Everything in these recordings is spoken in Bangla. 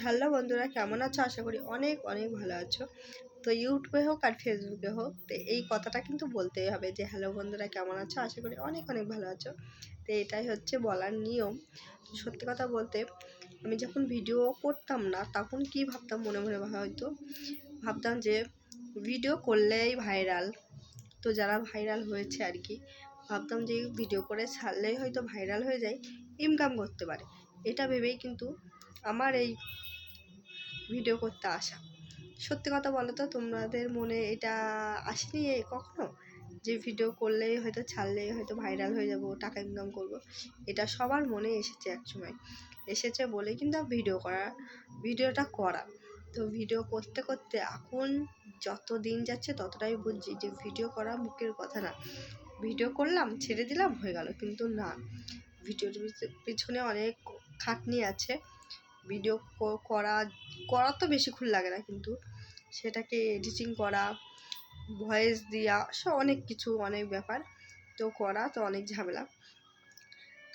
হ্যালো বন্ধুরা, কেমন আছো? আশা করি অনেক অনেক ভালো আছো। তো ইউটিউবে হোক আর ফেসবুকে হোক, তো এই কথাটা কিন্তু বলতেই হবে যে, হ্যালো বন্ধুরা, কেমন আছো? আশা করি অনেক অনেক ভালো আছো। তো এটাই হচ্ছে বলার নিয়ম। সত্যি কথা বলতে, আমি যখন ভিডিও করতাম না, তখন কি ভাবতাম মনে মনে হয়তো? ভাবতাম যে, ভিডিও করলেই ভাইরাল। তো যারা ভাইরাল হয়েছে আর কি, ভাবতাম যে, ভিডিও করে ছাড়লেই হয়তো ভাইরাল হয়ে যায়, ইনকাম করতে পারে। এটা ভেবেই কিন্তু আমার এই ভিডিও করতে আসা। সত্যি কথা বলো তো, তোমাদের মনে এটা আসেনি কখনো? যে ভিডিও করলেই হয়তো ছাড়লেই হয়তো ভাইরাল হয়ে যাব, টাকা ইনকাম করব, এটা সবার মনে এসেছে এক সময়। এসেছে বলে কিন্তু ভিডিও করা, ভিডিওটা করা। তো ভিডিও করতে করতে এখন যত দিন যাচ্ছে ততটাই বুঝছি যে ভিডিও করা মুখের কথা না। ভিডিও করলাম, ছেড়ে দিলাম, হয়ে গেল। কিন্তু না, ভিডিওর পিছনে অনেক খাটনি আছে। ভিডিও করা করা তো বেশিক্ষণ লাগে না কিন্তু সেটাকে এডিটিং করা ভয়েস দেওয়া সব অনেক কিছু, অনেক ব্যাপার। তো করা তো অনেক ঝামেলা।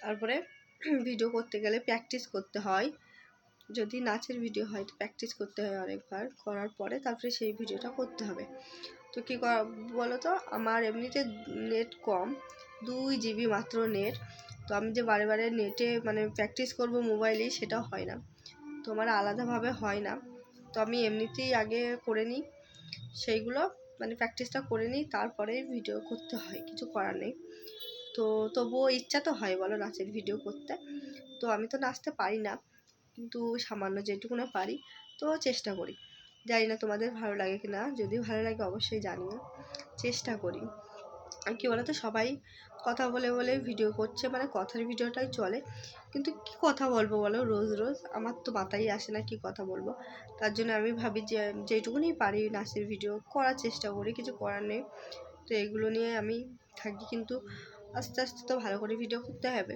তারপরে ভিডিও করতে গেলে প্র্যাকটিস করতে হয়। যদি নাচের ভিডিও হয়, তো প্র্যাকটিস করতে হয় অনেকবার। করার পরে তারপরে সেই ভিডিওটা করতে হবে। তো কী করা বলো তো আমার এমনিতে নেট কম, দুই জিবি মাত্র নেট তো আমি যে বারে বারে নেটে মানে প্র্যাকটিস করব মোবাইলেই সেটা হয় না। তো আমার আলাদাভাবে হয় না। তো আমি এমনিতেই আগে করে নিই, সেইগুলো মানে প্র্যাকটিসটা করে নিই, তারপরে ভিডিও করতে হয়, কিছু করার নেই। তো তবুও ইচ্ছা তো হয়, বলো নাচের ভিডিও করতে। তো আমি তো নাচতে পারি না, কিন্তু সামান্য যেটুকু না পারি, তো চেষ্টা করি। জানি না তোমাদের ভালো লাগে কি না যদি ভালো লাগে অবশ্যই জানিও। চেষ্টা করি। আর কী বলতো, সবাই কথা বলে বলে ভিডিও করছে মানে কথার ভিডিওটাই চলে। কিন্তু কি কথা বলব বলো, রোজ রোজ আমার তো মাথায় আসে না কি কথা বলব। তার জন্য আমি ভাবি যে যেটুকুনি পারি নাচের ভিডিও করার চেষ্টা করি, কিছু করার নেই। তো এগুলো নিয়ে আমি থাকি, কিন্তু আস্তে আস্তে তো ভালো করে ভিডিও করতে হবে।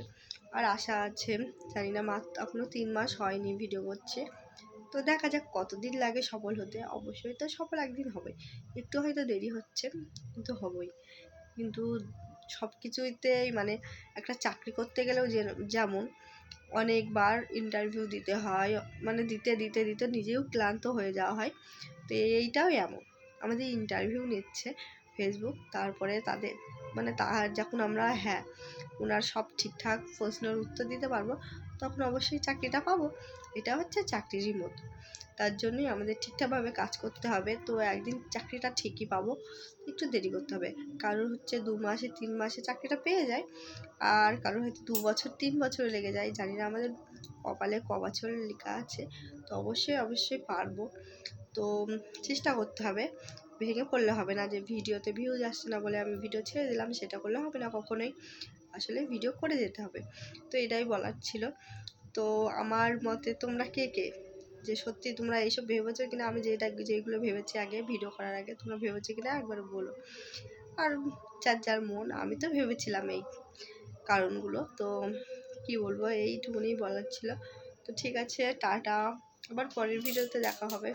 আর আশা আছে, জানি না মাত্র এখনও তিন মাস হয়নি ভিডিও করছে। তো দেখা যাক কতদিন লাগে সফল হতে। অবশ্যই তো সফল একদিন হবে। একটু হয়তো দেরি হচ্ছে, কিন্তু হবই। কিন্তু সব কিছুতেই মানে একটা চাকরি করতে গেলেও যে যেমন অনেকবার ইন্টারভিউ দিতে হয় মানে দিতে দিতে দিতে নিজেও ক্লান্ত হয়ে যাওয়া হয়। তো এইটাও এমন। আমাদের ইন্টারভিউ নিচ্ছে ফেসবুক তারপরে তাদের মানে তার যখন আমরা হ্যাঁ ওনার সব ঠিকঠাক প্রশ্নের উত্তর দিতে পারব, তখন অবশ্যই চাকরিটা পাবো। এটা হচ্ছে চাকরিরই মতো। তার জন্যই আমাদের ঠিকঠাকভাবে কাজ করতে হবে। তো একদিন চাকরিটা ঠিকই পাবো, একটু দেরি করতে হবে। কারোর হচ্ছে দু মাসে, তিন মাসে চাকরিটা পেয়ে যায়, আর কারোর হয়তো দু বছর, তিন বছর লেগে যায়। জানি না আমাদের কপালে ক বছর লেখা আছে, তো অবশ্যই অবশ্যই পারব। তো চেষ্টা করতে হবে। ভেঙে পড়লে হবে না যে ভিডিওতে ভিউজ আসছে না বলে আমি ভিডিও ছেড়ে দিলাম, সেটা করলে হবে না কখনোই। আসলে ভিডিও করে যেতে হবে। তো এটাই বলার ছিল। তো আমার মতে তোমরা কে কে যে সত্যি তোমরা এইসব ভেবেছো কিনা, আমি যেটা, যেগুলো ভেবেছি আগে ভিডিও করার আগে তোমরা ভেবেছো কিনা একবার বলো। আর যার যার মন, আমি তো ভেবেছিলাম এই কারণগুলো। তো কি বলব এইটুকুনি বলার ছিল। তো ঠিক আছে, টাটা। আবার পরের ভিডিওতে দেখা হবে।